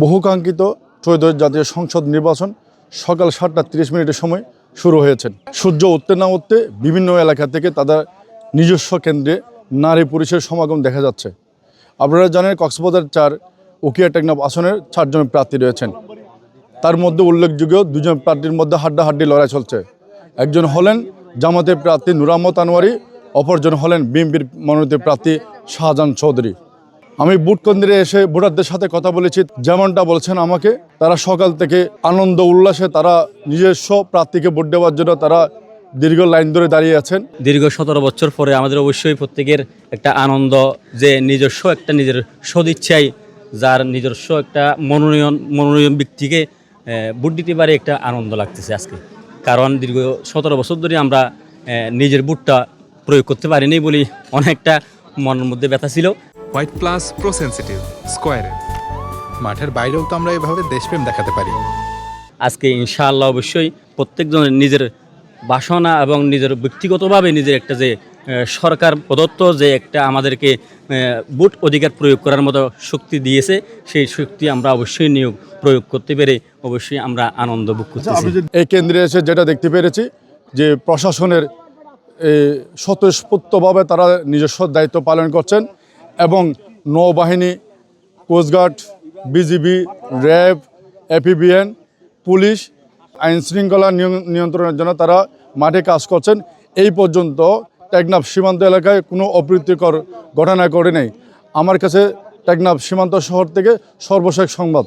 বহুকাঙ্ক্ষিত ত্রয়োদশ জাতীয় সংসদ নির্বাচন সকাল সাতটা তিরিশ মিনিটের সময় শুরু হয়েছে। সূর্য উঠতে না উঠতে বিভিন্ন এলাকা থেকে তাদের নিজস্ব কেন্দ্রে নারী পুরুষের সমাগম দেখা যাচ্ছে। আপনারা জানেন কক্সবাজার চার, উকিয়া টেকনাফ আসনের চারজন প্রার্থী রয়েছেন। তার মধ্যে উল্লেখযোগ্য দুজন প্রার্থীর মধ্যে হাড্ডাহাড্ডি লড়াই চলছে। একজন হলেন জামাতের প্রার্থী নুরাম্মত আনোয়ারি, অপরজন হলেন বিএনপির মনোনীত প্রার্থী শাহজাহান চৌধুরী। আমি বুট কেন্দ্রে এসে ভোটারদের সাথে কথা বলেছি। যেমনটা বলছেন আমাকে, তারা সকাল থেকে আনন্দ, উল্লাসে তারা নিজস্ব প্রার্থীকে ভোট দেওয়ার জন্য তারা দীর্ঘ লাইন ধরে দাঁড়িয়ে আছেন। দীর্ঘ সতেরো বছর পরে আমাদের অবশ্যই প্রত্যেকের একটা আনন্দ যে নিজস্ব একটা নিজের সদিচ্ছায়, যার নিজস্ব একটা মনোনয়ন মনোনয়ন ব্যক্তিকে ভোট দিতে পারে একটা আনন্দ লাগতেছে আজকে। কারণ দীর্ঘ সতেরো বছর ধরে আমরা নিজের বুটটা প্রয়োগ করতে পারিনি বলে অনেকটা মনের মধ্যে ব্যথা ছিল। হোয়াইট প্লাস প্রো সেন্সিটিভ স্কোয়ারে মাঠের বাইরেও তো আমরা এভাবে দেশপ্রেম দেখাতে পারি। আজকে ইনশাআল্লাহ অবশ্যই প্রত্যেকজনের নিজের বাসনা এবং নিজের ব্যক্তিগতভাবে নিজের একটা যে সরকার প্রদত্ত যে একটা আমাদেরকে বুট অধিকার প্রয়োগ করার মতো শক্তি দিয়েছে সেই শক্তি আমরা অবশ্যই নিয়োগ প্রয়োগ করতে পেরে অবশ্যই আমরা আনন্দ ভোগ করতেছি। এই কেন্দ্রে এসে যেটা দেখতে পেরেছি যে প্রশাসনের স্বতঃস্ফূর্তভাবে তারা নিজস্ব দায়িত্ব পালন করছেন নৌবাহিনী coast guard BGB RAB APBN police, আইন শৃঙ্খলা নিয়ন্ত্রণের জন্য তারা মাঠে কাজ করছেন। এই পর্যন্ত টেকনাফ সীমান্ত এলাকায় কোনো অপ্রীতিকর ঘটনা ঘটে নেই আমার কাছে টেকনাফ সীমান্ত শহর থেকে সর্বশেষ সংবাদ।